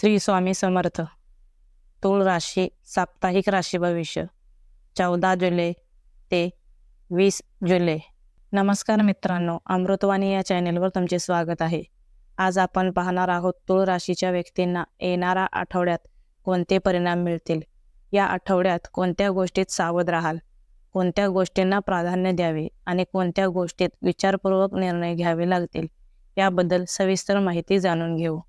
श्री स्वामी समर्थ. तूळ राशी साप्ताहिक राशी भविष्य. चौदा जुलै ते वीस जुलै. नमस्कार मित्रांनो अमृतवाणी या चॅनेलवर तुमचे स्वागत आहे. आज आपण पाहणार आहोत तूळ राशीच्या व्यक्तींना येणाऱ्या आठवड्यात कोणते परिणाम मिळतील? या आठवड्यात कोणत्या गोष्टीत सावध राहाल? कोणत्या गोष्टींना प्राधान्य द्यावे आणि कोणत्या गोष्टीत विचारपूर्वक निर्णय घ्यावे लागतील? याबद्दल सविस्तर माहिती जाणून घेऊ.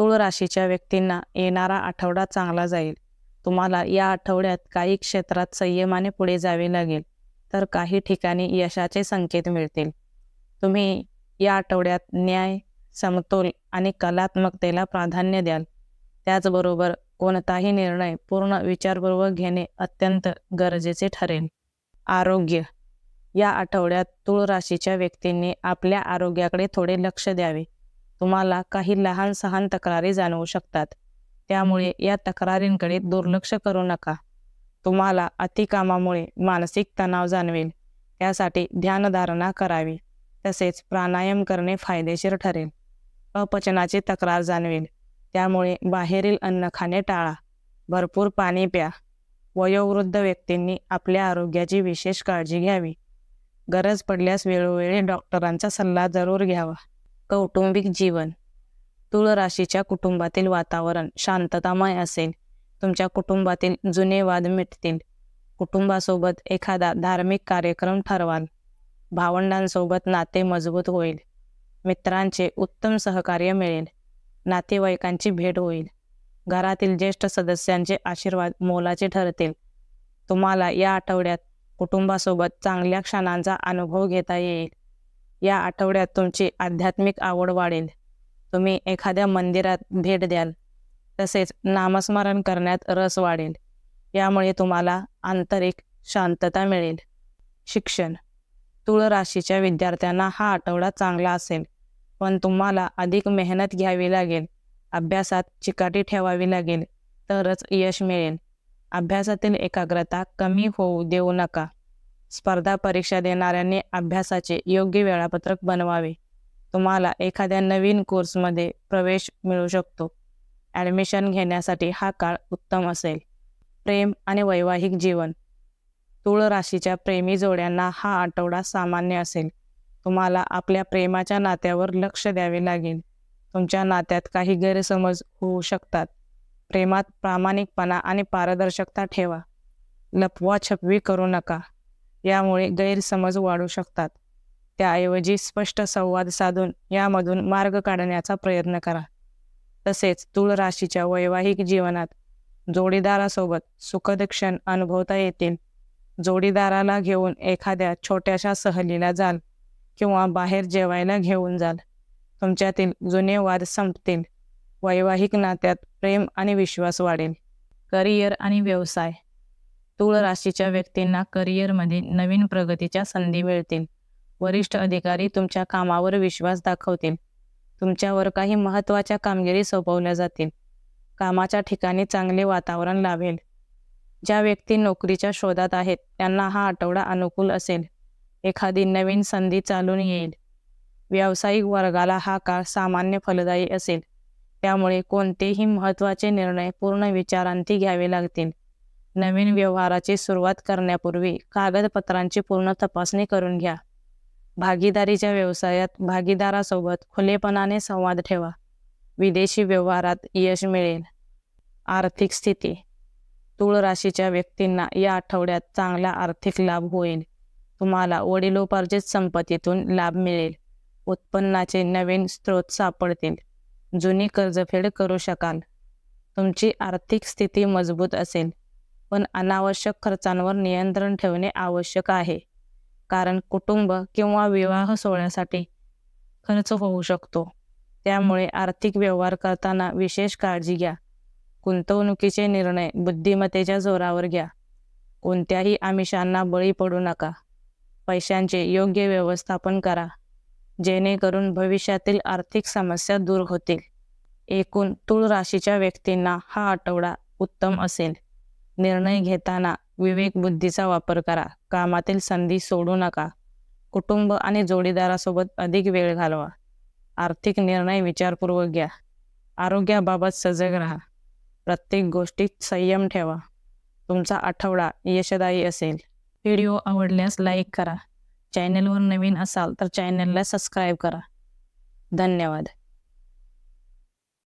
तूळ राशीच्या व्यक्तींना येणारा आठवडा चांगला जाईल. तुम्हाला या आठवड्यात काही क्षेत्रात संयमाने पुढे जावे लागेल तर काही ठिकाणी यशाचे संकेत मिळतील. तुम्ही या आठवड्यात न्याय समतोल आणि कलात्मकतेला प्राधान्य द्याल. त्याचबरोबर कोणताही निर्णय पूर्ण विचारपूर्वक घेणे अत्यंत गरजेचे ठरेल. आरोग्य. या आठवड्यात तूळ राशीच्या व्यक्तींनी आपल्या आरोग्याकडे थोडे लक्ष द्यावे. तुम्हाला काही लहान सहान तक्रारी जाणवू शकतात. त्यामुळे या तक्रारींकडे दुर्लक्ष करू नका. तुम्हाला अतिकामामुळे मानसिक तणाव जाणवेल. त्यासाठी ध्यानधारणा करावी. तसेच प्राणायाम करणे फायदेशीर ठरेल. अपचनाची तक्रार जाणवेल. त्यामुळे बाहेरील अन्न खाणे टाळा. भरपूर पाणी प्या. वयोवृद्ध व्यक्तींनी आपल्या आरोग्याची विशेष काळजी घ्यावी. गरज पडल्यास वेळोवेळी डॉक्टरांचा सल्ला जरूर घ्यावा. कौटुंबिक जीवन. तुळ राशीच्या कुटुंबातील वातावरण शांततामय असेल. तुमच्या कुटुंबातील जुने वाद मिटतील. कुटुंबासोबत एखादा धार्मिक कार्यक्रम ठरवाल. भावंडांसोबत नाते मजबूत होईल. मित्रांचे उत्तम सहकार्य मिळेल. नातेवाईकांची भेट होईल. घरातील ज्येष्ठ सदस्यांचे आशीर्वाद मोलाचे ठरतील. तुम्हाला या आठवड्यात कुटुंबासोबत चांगल्या क्षणांचा अनुभव घेता येईल. या आठवड्यात तुमची आध्यात्मिक आवड वाढेल. तुम्ही एखाद्या मंदिरात भेट द्याल. तसेच नामस्मरण करण्यात रस वाढेल. यामुळे तुम्हाला आंतरिक शांतता मिळेल. शिक्षण. तुळ राशीच्या विद्यार्थ्यांना हा आठवडा चांगला असेल. पण तुम्हाला अधिक मेहनत घ्यावी लागेल. अभ्यासात चिकाटी ठेवावी लागेल. तरच यश मिळेल. अभ्यासातील एकाग्रता कमी होऊ देऊ नका. स्पर्धा परीक्षा देणाऱ्यांनी अभ्यासाचे योग्य वेळापत्रक बनवावे. तुम्हाला एखाद्या नवीन कोर्समध्ये प्रवेश मिळू शकतो. ॲडमिशन घेण्यासाठी हा काळ उत्तम असेल. प्रेम आणि वैवाहिक जीवन. तुळ राशीच्या प्रेमी जोड्यांना हा आठवडा सामान्य असेल. तुम्हाला आपल्या प्रेमाच्या नात्यावर लक्ष द्यावे लागेल. तुमच्या नात्यात काही गैरसमज होऊ शकतात. प्रेमात प्रामाणिकपणा आणि पारदर्शकता ठेवा. लपवा छपवी करू नका. यामुळे गैरसमज वाढू शकतात. त्याऐवजी स्पष्ट संवाद साधून यामधून मार्ग काढण्याचा प्रयत्न करा. तसेच तुळ राशीच्या वैवाहिक जीवनात जोडीदारासोबत सुखद क्षण अनुभवता येतील. जोडीदाराला घेऊन एखाद्या छोट्याशा सहलीला जाल किंवा बाहेर जेवायला घेऊन जाल. तुमच्यातील जुने वाद संपतील. वैवाहिक नात्यात प्रेम आणि विश्वास वाढेल. करिअर आणि व्यवसाय. तूळ राशीच्या व्यक्तींना करिअरमध्ये नवीन प्रगतीच्या संधी मिळतील. वरिष्ठ अधिकारी तुमच्या कामावर विश्वास दाखवतील. तुमच्यावर काही महत्त्वाच्या कामगिरी सोपवल्या जातील. कामाच्या ठिकाणी चांगले वातावरण लाभेल. ज्या व्यक्ती नोकरीच्या शोधात आहेत त्यांना हा आठवडा अनुकूल असेल. एखादी नवीन संधी चालून येईल. व्यावसायिक वर्गाला हा काळ सामान्य फलदायी असेल. त्यामुळे कोणतेही महत्त्वाचे निर्णय पूर्ण विचारांती घ्यावे लागतील. नवीन व्यवहाराची सुरुवात करण्यापूर्वी कागदपत्रांची पूर्ण तपासणी करून घ्या. भागीदारीच्या व्यवसायात भागीदारासोबत खुलेपणाने संवाद ठेवा. विदेशी व्यवहारात यश मिळेल. आर्थिक स्थिती. तूळ राशीच्या व्यक्तींना या आठवड्यात चांगला आर्थिक लाभ होईल. तुम्हाला वडिलोपार्जित संपत्तीतून लाभ मिळेल. उत्पन्नाचे नवीन स्रोत सापडतील. जुनी कर्जफेड करू शकाल. तुमची आर्थिक स्थिती मजबूत असेल. पण अनावश्यक खर्चांवर नियंत्रण ठेवणे आवश्यक आहे. कारण कुटुंब किंवा विवाह सोहळ्यासाठी खर्च होऊ शकतो. त्यामुळे आर्थिक व्यवहार करताना विशेष काळजी घ्या. गुंतवणुकीचे निर्णय बुद्धिमत्तेच्या जोरावर घ्या. कोणत्याही आमिषांना बळी पडू नका. पैशांचे योग्य व्यवस्थापन करा. जेणेकरून भविष्यातील आर्थिक समस्या दूर होतील. एकूण तूळ राशीच्या व्यक्तींना हा आठवडा उत्तम असेल. निर्णय घेताना विवेक बुद्धीचा वापर करा. कामातील संधी सोडू नका. कुटुंब आणि जोडीदारासोबत अधिक वेळ घालवा. आर्थिक निर्णय विचारपूर्वक घ्या. आरोग्याबाबत सजग राहा. प्रत्येक गोष्टीत संयम ठेवा. तुमचा आठवडा यशदायी असेल. व्हिडिओ आवडल्यास लाईक करा. चॅनेलवर नवीन असाल तर चॅनेलला सबस्क्राईब करा. धन्यवाद.